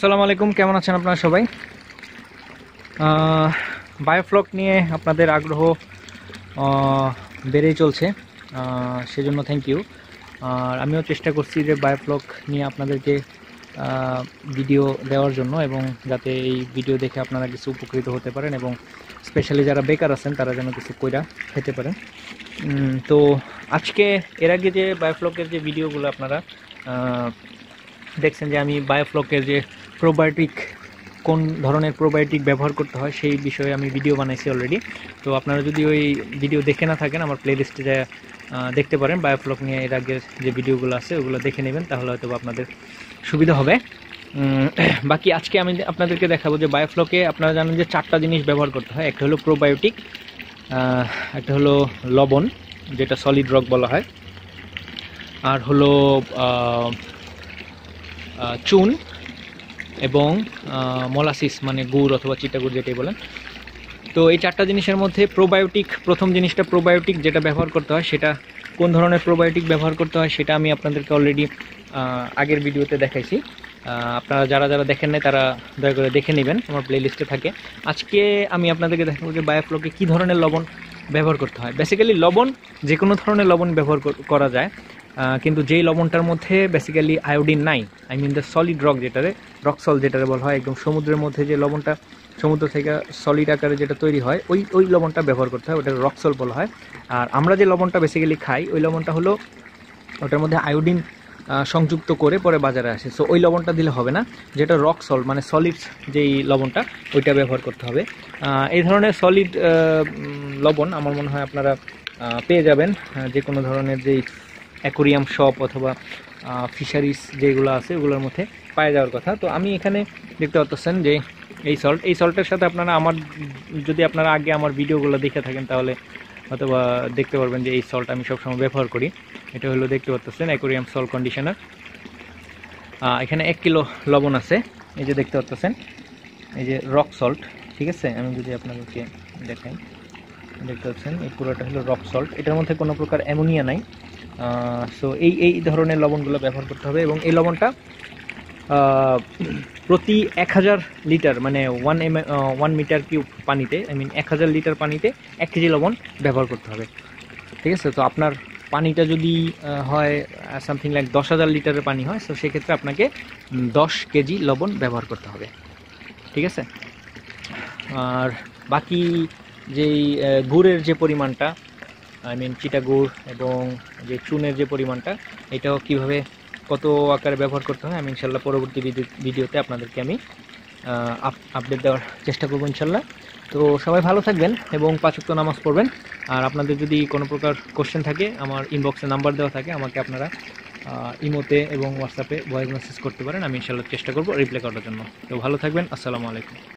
আসসালামু আলাইকুম, কেমন আছেন আপনারা সবাই? বায়োফ্লক নিয়ে আপনাদের আগ্রহ বেড়েই চলছে। সেজন্য থ্যাংক ইউ আর আমিও চেষ্টা করছি যে বায়োফ্লক নিয়ে আপনাদেরকে ভিডিও দেওয়ার জন্য এবং যাতে এই ভিডিও দেখে আপনারা কিছু উপকৃত হতে পারেন এবং স্পেশালি যারা বেকার আছেন, তারা যেন কিছু কইরা খেতে পারেন। তো আজকে এর আগে যে বায়োফ্লকের যে ভিডিওগুলো আপনারা দেখছেন যে আমি বায়োফ্লকের যে প্রোবায়োটিক কোন ধরনের প্রোবায়োটিক ব্যবহার করতে হয় সেই বিষয়ে আমি ভিডিও বানাইছি অলরেডি তো আপনারা যদি ওই ভিডিও দেখে না থাকেন, আমার প্লেলিস্টে যা দেখতে পারেন বায়োফ্লক নিয়ে এর আগের যে ভিডিওগুলো আছে, ওগুলো দেখে নেবেন, তাহলে হয়তো আপনাদের সুবিধা হবে। বাকি আজকে আমি আপনাদেরকে দেখাবো যে বায়োফ্লকে আপনারা জানেন যে চারটা জিনিস ব্যবহার করতে হয়। একটা হলো প্রোবায়োটিক একটা হলো লবণ, যেটা সলিড রক বলা হয়। আর হলো চুন এবং মলাসিস মানে গুড় অথবা চিটাগুড় যেটাই বলেন। তো এই চারটা জিনিসের মধ্যে প্রোবায়োটিক প্রথম জিনিসটা প্রোবায়োটিক যেটা ব্যবহার করতে হয়, সেটা কোন ধরনের প্রোবায়োটিক ব্যবহার করতে হয়, সেটা আমি আপনাদেরকে অলরেডি আগের ভিডিওতে দেখাইছি। আপনারা যারা যারা দেখেন নাই, তারা দয়া করে দেখে নেবেন, আমার প্লেলিস্টে থাকে। আজকে আমি আপনাদেরকে দেখাবো যে বায়োফ্লকে কী ধরনের লবণ ব্যবহার করতে হয়। বেসিক্যালি লবণ যে কোনো ধরনের লবণ ব্যবহার করা যায়। কিন্তু যেই লবণটার মধ্যে বেসিক্যালি আয়োডিন নাই I mean the solid rock যেটারে rock salt যেটারে বলা হয়, একদম সমুদ্রের মধ্যে যে লবণটা সমুদ্র থেকে সলিড আকারে যেটা তৈরি হয়, ওই ওই লবণটা ব্যবহার করতে হয় ওটা রক সল বলা হয়। আর আমরা যে লবণটা বেসিক্যালি খাই, ওই লবণটা হলো ওটার মধ্যে আয়োডিন সংযুক্ত করে পরে বাজারে আসে। সো ওই লবণটা দিলে হবে না, যেটা রক সল্ট মানে সলিড যেই লবণটা, ওইটা ব্যবহার করতে হবে। এই ধরনের সলিড লবণ আমার মনে হয় আপনারা পেয়ে যাবেন যে কোনো ধরনের যেই অ্যাকোরিয়াম শপ অথবা ফিশারিজ যেগুলো আছে, ওগুলোর মধ্যে পাওয়া যাওয়ার কথা। তো আমি এখানে দেখতে পাচ্ছেন যে এই সল্ট এই সল্টের সাথে আপনারা আমার, যদি আপনারা আগে আমার ভিডিওগুলো দেখে থাকেন, তাহলে অথবা দেখতে পারবেন যে এই সল্ট আমি সবসময় ব্যবহার করি। এটা হলো দেখতে পাচ্ছেন অ্যাকোরিয়াম সল্ট কন্ডিশনার এখানে এক কিলো লবণ আছে, এই যে দেখতে পাচ্ছেন এই যে রক সল্ট ঠিক আছে? আমি যদি আপনাদেরকে দেখাই। দেখতে পাচ্ছেন, এই পুরোটা হলো রক সল্ট এটার মধ্যে কোনো প্রকার অ্যামোনিয়া নাই। সো এই এই ধরনের লবণগুলো ব্যবহার করতে হবে এবং এই লবণটা প্রতি এক হাজার লিটার মানে one M one metre cube পানিতে আই মিন এক হাজার লিটার পানিতে এক কেজি লবণ ব্যবহার করতে হবে। ঠিক আছে? তো আপনার পানিটা যদি হয় সামথিং লাইক দশ হাজার লিটারের পানি হয় তো সেক্ষেত্রে আপনাকে দশ কেজি লবণ ব্যবহার করতে হবে। ঠিক আছে? আর বাকি যেই গুড়ের যে পরিমাণটা, আই মিন চিটা গুড় এবং যে চুনের যে পরিমাণটা, এটাও কীভাবে কত আকারে ব্যবহার করতে হয়, আমি ইনশাল্লাহ পরবর্তী ভিডিওতে আপনাদেরকে আমি আপডেট দেওয়ার চেষ্টা করব ইনশাল্লাহ। তো সবাই ভালো থাকবেন এবং পাঁচক্ত নামাজ পড়বেন। আর আপনাদের যদি কোনো প্রকার কোশ্চেন থাকে, আমার ইনবক্সে নাম্বার দেওয়া থাকে, আমাকে আপনারা ইমোতে এবং হোয়াটসঅ্যাপে ভয়েস মেসেজ করতে পারেন, আমি ইনশাল্লাহ চেষ্টা করব রিপ্লাই করার জন্য। তো ভালো থাকবেন, আসসালামু আলাইকুম।